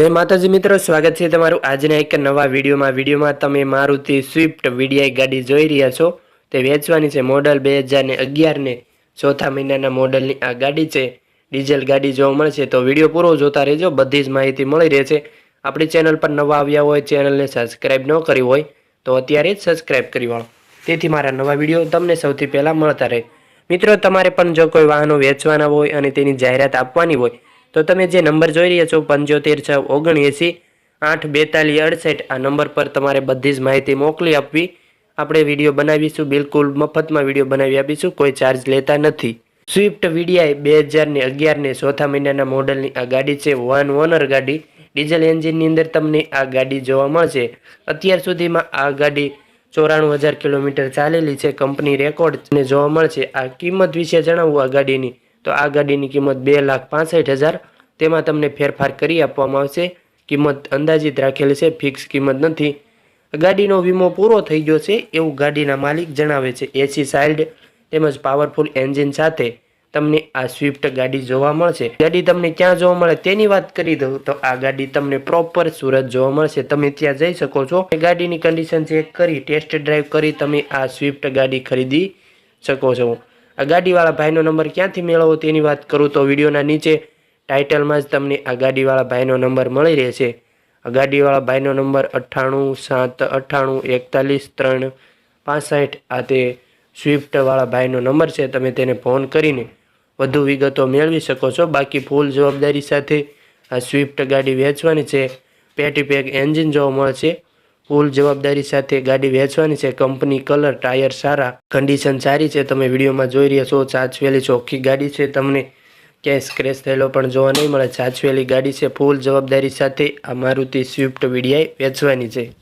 જય માતાજી મિત્રો, સ્વાગત છે તમારું આજના એક નવા વિડીયોમાં. વિડીયોમાં તમે મારુતિ સ્વિફ્ટ વીડીઆઈ ગાડી જોઈ રહ્યા છો. તે વેચવાની છે મોડલ બે હજાર ને અગિયારને. ચોથા મહિનાના મોડલની આ ગાડી છે. ડીઝલ ગાડી જોવા મળશે તો વીડિયો પૂરો જોતા રહેજો. બધી જ માહિતી મળી રહેશે આપણી ચેનલ પર નવા આવ્યા હોય, ચેનલને સબસ્ક્રાઈબ ન કરી હોય, તો અત્યારે જ સબસ્ક્રાઈબ કરી વાળો. તેથી મારા નવા વીડિયો તમને સૌથી પહેલાં મળતા રહે. મિત્રો, તમારે પણ જો કોઈ વાહનો વેચવાના હોય અને તેની જાહેરાત આપવાની હોય તો તમે જે નંબર જોઈ રહ્યા છો, પંચોતેર છ ઓગણએંસી, આઠ બેતાલીસ અડસઠ, આ નંબર પર તમારે બધી જ માહિતી મોકલી આપવી. આપણે વીડિયો બનાવીશું, બિલકુલ મફતમાં વીડિયો બનાવી આપીશું, કોઈ ચાર્જ લેતા નથી. સ્વિફ્ટ વીડીઆઈ બે હજારની અગિયારને ચોથા મહિનાના મોડલની આ ગાડી છે વન ઓનર ગાડી. ડીઝલ એન્જિનની અંદર તમને આ ગાડી જોવા મળશે. અત્યાર સુધીમાં આ ગાડી ચોરાણું હજાર કિલોમીટર ચાલેલી છે, કંપની રેકોર્ડ જોવા મળશે. આ કિંમત વિશે જણાવું, આ ગાડીની તો આ ગાડીની કિંમત બે લાખ પાસઠ હજાર. તેમાં તમને ફેરફાર કરી આપવામાં આવશે. કિંમત અંદાજિત રાખેલી છે, ફિક્સ કિંમત નથી. ગાડીનો વીમો પૂરો થઈ ગયો છે, એવું ગાડીના માલિક જણાવે છે. એસી સાઇલ્ડ તેમજ પાવરફુલ એન્જિન સાથે તમને આ સ્વિફ્ટ ગાડી જોવા મળશે. ગાડી તમને ક્યાં જોવા મળે તેની વાત કરી દઉં તો આ ગાડી તમને પ્રોપર સુરત જોવા મળશે. તમે ત્યાં જઈ શકો છો. ગાડીની કન્ડિશન ચેક કરી ટેસ્ટ ડ્રાઈવ કરી તમે આ સ્વિફ્ટ ગાડી ખરીદી શકો છો. આ ગાડીવાળા ભાઈનો નંબર ક્યાંથી મેળવવો તેની વાત કરું તો વિડીયોના નીચે ટાઇટલમાં જ તમને આ ગાડીવાળા ભાઈનો નંબર મળી રહેશે. આ ગાડીવાળા ભાઈનો નંબર અઠ્ઠાણું, સાત, અઠ્ઠાણું એકતાલીસ ત્રણ, પાસઠ આ તે સ્વિફ્ટવાળા ભાઈનો નંબર છે, તમે તેને ફોન કરીને વધુ વિગતો મેળવી શકો છો. બાકી ફૂલ જવાબદારી સાથે આ સ્વિફ્ટ ગાડી વેચવાની છે. પેટી પેક એન્જિન જોવા મળશે. ફૂલ જવાબદારી સાથે ગાડી વેચવાની છે. કંપની કલર, ટાયર સારા કન્ડિશન સારી છે. તમે વિડીયોમાં જોઈ રહ્યા છો, સાચવેલી ચોખ્ખી ગાડી છે. તમને ક્યાંય સ્ક્રેચ થયેલો પણ જોવા નહીં મળે. સાચવેલી ગાડી છે. ફૂલ જવાબદારી સાથે આ મારુતિ સ્વિફ્ટ વીડિયાઈ વેચવાની છે.